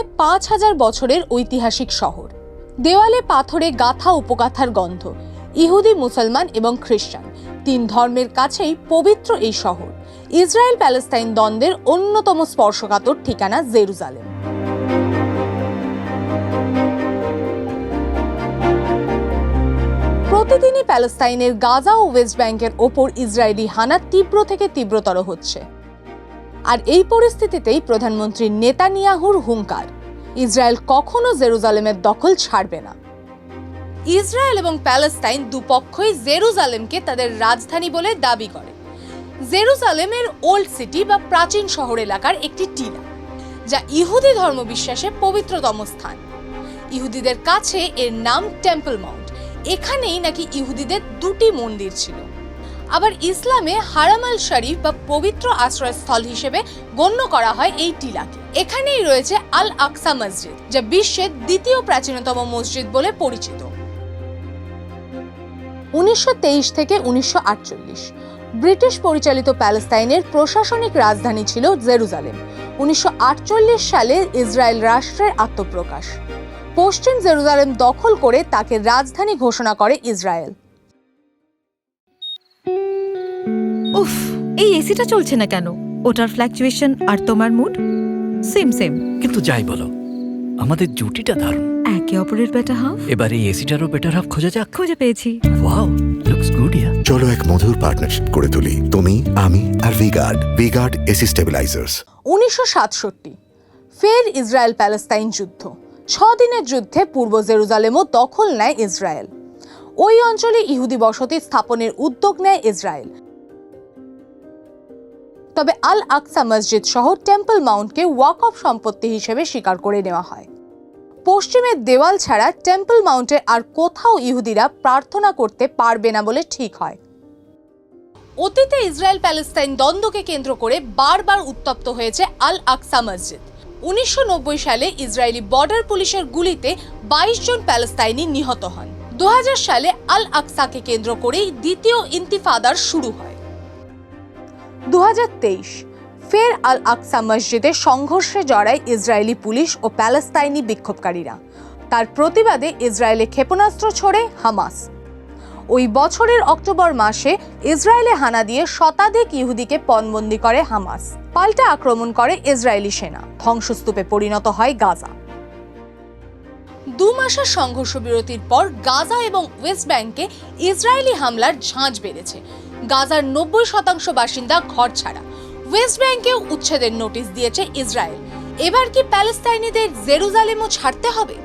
প্রায় পাঁচ হাজার বছরের ঐতিহাসিক শহর। দেওয়ালে পাথরে গাথা উপগাথার গন্ধ, ইহুদি মুসলমান এবং খ্রিস্টান, তিন ধর্মের কাছেই পবিত্র এই শহর। ইসরায়েল প্যালেস্তাইন দ্বন্দ্বের অন্যতম স্পর্শকাতর ঠিকানা জেরুজালেম। প্রতিদিনই প্যালেস্তাইনের গাজা ও ওয়েস্ট ব্যাংকের ওপর ইসরায়েলি হানা তীব্র থেকে তীব্রতর হচ্ছে। আর এই পরিস্থিতিতেই প্রধানমন্ত্রী নেতানিয়াহুর হুঙ্কার। ইসরায়েল কখনো জেরুজালেমের দখল ছাড়বে না। ইসরায়েল এবং প্যালেস্তাইন দুপক্ষই জেরুজালেমকে তাদের রাজধানী বলে দাবি করে। জেরুজালেমের ওল্ড সিটি বা প্রাচীন শহর এলাকার একটি টিলা, যা ইহুদি ধর্মবিশ্বাসে পবিত্রতম স্থান। ইহুদিদের কাছে এর নাম টেম্পল মাউন্ট। এখানেই নাকি ইহুদিদের দুটি মন্দির ছিল। আবার ইসলামে হারাম আল শরীফ বা পবিত্র আশ্রয়স্থল হিসেবে গণ্য করা হয় এই টিলাকে। এখানেই রয়েছে আল আকসা মসজিদ, যা বিশ্বের দ্বিতীয় প্রাচীনতম মসজিদ বলে পরিচিত। উনিশশো তেইশ থেকে উনিশশো আটচল্লিশ, ব্রিটিশ পরিচালিত প্যালেস্তাইনের প্রশাসনিক রাজধানী ছিল জেরুজালেম। উনিশশো আটচল্লিশ সালে ইসরায়েল রাষ্ট্রের আত্মপ্রকাশ। পশ্চিম জেরুজালেম দখল করে তাকে রাজধানী ঘোষণা করে ইসরায়েল। উফ এই এসিটা চলছে না কেন? ওটার ফ্ল্যাকচুয়েশন আর তোমার মুড সেম সেম কিন্তু যাই বলো আমাদের জুটিটা দারুণ। একে অপরের বেটা হাফ এবার এই এসিটারও বেটার হাফ খোঁজা যাক। খুঁজে পেয়েছি। ওয়াও লুকস গুড ইয়া চলো এক মধুর পার্টনারশিপ করে তুলি তুমি আমি আর V Guard V Guard AC stabilisers উনিশশো সাতষট্টি ফের ইসরায়েল প্যালেস্তাইন যুদ্ধ। ছ দিনের যুদ্ধে পূর্ব জেরুজালেমও দখল নেয় ইসরায়েল। ওই অঞ্চলে ইহুদি বসতি স্থাপনের উদ্যোগ নেয় ইসরায়েল। তবে আল আকসা মসজিদ সহ টেম্পল মাউন্টকে ওয়াক অফ সম্পত্তি হিসেবে স্বীকার করে নেওয়া হয়। পশ্চিমের দেওয়াল ছাড়া টেম্পল মাউন্টে আর কোথাও ইহুদিরা প্রার্থনা করতে পারবে না বলে ঠিক হয়। অতীতে ইসরায়েল প্যালেস্তাইন দ্বন্দ্বকে কেন্দ্র করে বারবার উত্তপ্ত হয়েছে আল আকসা মসজিদ। উনিশশো নব্বই সালে ইসরায়েলি বর্ডার পুলিশের গুলিতে বাইশ জন প্যালেস্তাইনি নিহত হন। দু হাজার সালে আল আকসাকে কেন্দ্র করেই দ্বিতীয় ইন্তিফাদার শুরু হয়। দুহাজার তেইশ, ফের আল আকসা মসজিদে সংঘর্ষে জড়ায় ইসরায়েলি পুলিশ ও প্যালেস্তাইনি বিক্ষোভকারীরা। তার প্রতিবাদে ইসরায়েলে ক্ষেপণাস্ত্র ছড়ে হামাস। ওই বছরের অক্টোবর মাসে ইসরায়েলে হানা দিয়ে শতাধিক ইহুদিকে পণবন্দি করে হামাস। পাল্টা আক্রমণ করে ইসরায়েলি সেনা। ধ্বংসস্তূপে পরিণত হয় গাজা। দু মাসের সংঘর্ষ বিরতির পর গাজা এবং ওয়েস্ট ব্যাংকে ইসরায়েলি হামলার ঝাঁজ বেড়েছে। গাজার নব্বই শতাংশ বাসিন্দা ঘর ছাড়া। ওয়েস্ট ব্যাংকে উচ্ছেদের নোটিশ দিয়েছে ইসরায়েল। এবার কি প্যালেস্তাইনিদের জেরুজালেমও ছাড়তে হবে?